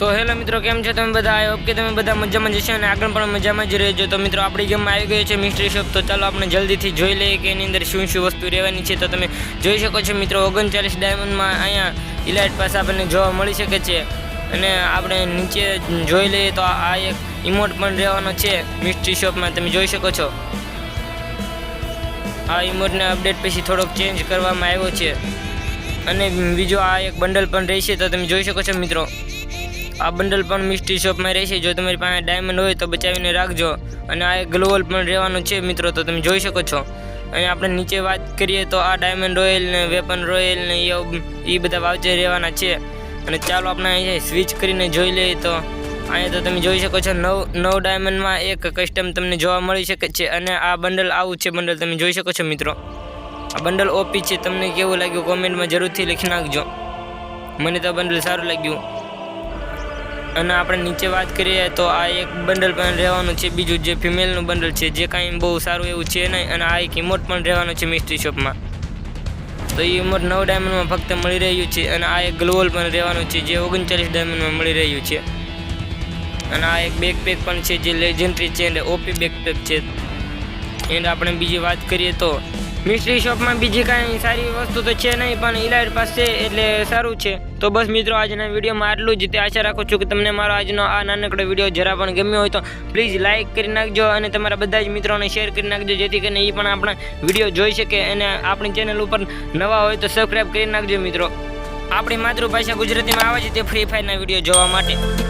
તો હેલો મિત્રો, કેમ છો તમે બધા? હોપ કે તમે બધા મજામાં જશો અને આગળ પણ મજામાં જ રહેજો. તો મિત્રો, આપણી ગેમમાં આવી ગયો છે મિસ્ટ્રી શોપ તો ચાલો આપણે જલ્દીથી જોઈ લઈએ કે એની અંદર શું શું વસ્તુ રહેવાની છે. તો તમે જોઈ શકો છો મિત્રો, ઓગણચાલીસ ડાયમંડમાં અહીંયા ઇલાઇટ પાસે આપણને જોવા મળી શકે છે. અને આપણે નીચે જોઈ લઈએ તો આ એક ઇમોટ પણ રહેવાનો છે મિસ્ટ્રી શોપમાં તમે જોઈ શકો છો. આ ઇમોટને અપડેટ પછી થોડોક ચેન્જ કરવામાં આવ્યો છે. અને બીજો આ એક બંડલ પણ રહેશે. તો તમે જોઈ શકો છો મિત્રો. આ બંડલ પણ મિસ્ટી શોપમાં રહેશે જો તમારી પાસે ડાયમંડ હોય તો બચાવીને રાખજો. અને આ ગ્લોવલ પણ રહેવાનું છે મિત્રો, તો તમે જોઈ શકો છો. અને આપણે નીચે વાત કરીએ તો આ ડાયમંડ રોયલ ને વેપન રોયલ ને એ બધા વાવચર રહેવાના છે. અને ચાલો આપણે અહીંયા સ્વિચ કરીને જોઈ લઈએ તો અહીંયા તો તમે જોઈ શકો છો નવ નવ ડાયમંડમાં એક કસ્ટમ તમને જોવા મળી શકે છે. અને આ બંડલ આવું છે બંડલ, તમે જોઈ શકો છો મિત્રો. આ બંડલ ઓપી છે. તમને કેવું લાગ્યું? કોમેન્ટમાં જરૂરથી લખી નાખજો. મને તો બંડલ સારું લાગ્યું. અને આપણે નીચે વાત કરીએ તો આ એક બંડલ પણ રહેવાનું છે, બીજું જે ફિમેલનું બંડલ છે, જે કાંઈ બહુ સારું એવું છે નહીં અને આ એક ઇમોટ પણ રહેવાનો છે મિસ્ટ્રી શોપમાં તો એ ઇમોટ નવ ડાયમંડમાં ફક્ત મળી રહ્યું છે અને આ એક ગ્લોવલ પણ રહેવાનું છે જે ઓગણચાલીસ ડાયમંડમાં મળી રહ્યું છે. અને આ એક બેકપેક પણ છે જે લેજન્ડરી છે અને ઓપી બેકપેક છે. એન્ડ આપણે બીજી વાત કરીએ તો મિસ્ટ્રી શોપમાં બીજી કાંઈ સારી વસ્તુ તો છે નહીં, પણ ઇલાઇટ પાસે એટલે સારું છે. તો બસ મિત્રો, આજના વિડીયોમાં આટલું જ. તે આશા રાખું છું કે તમને મારો આજનો આ નાનકડો વીડિયો જરા પણ ગમ્યો હોય તો પ્લીઝ લાઇક કરી નાખજો અને તમારા બધા જ મિત્રોને શેર કરી નાખજો, જેથી કરીને એ પણ આપણા વીડિયો જોઈ શકે અને આપણી ચેનલ ઉપર નવા હોય તો સબસ્ક્રાઈબ કરી નાખજો મિત્રો. આપણી માતૃભાષા ગુજરાતીમાં આવે છે તે ફ્રી ફાયરના વીડિયો જોવા માટે.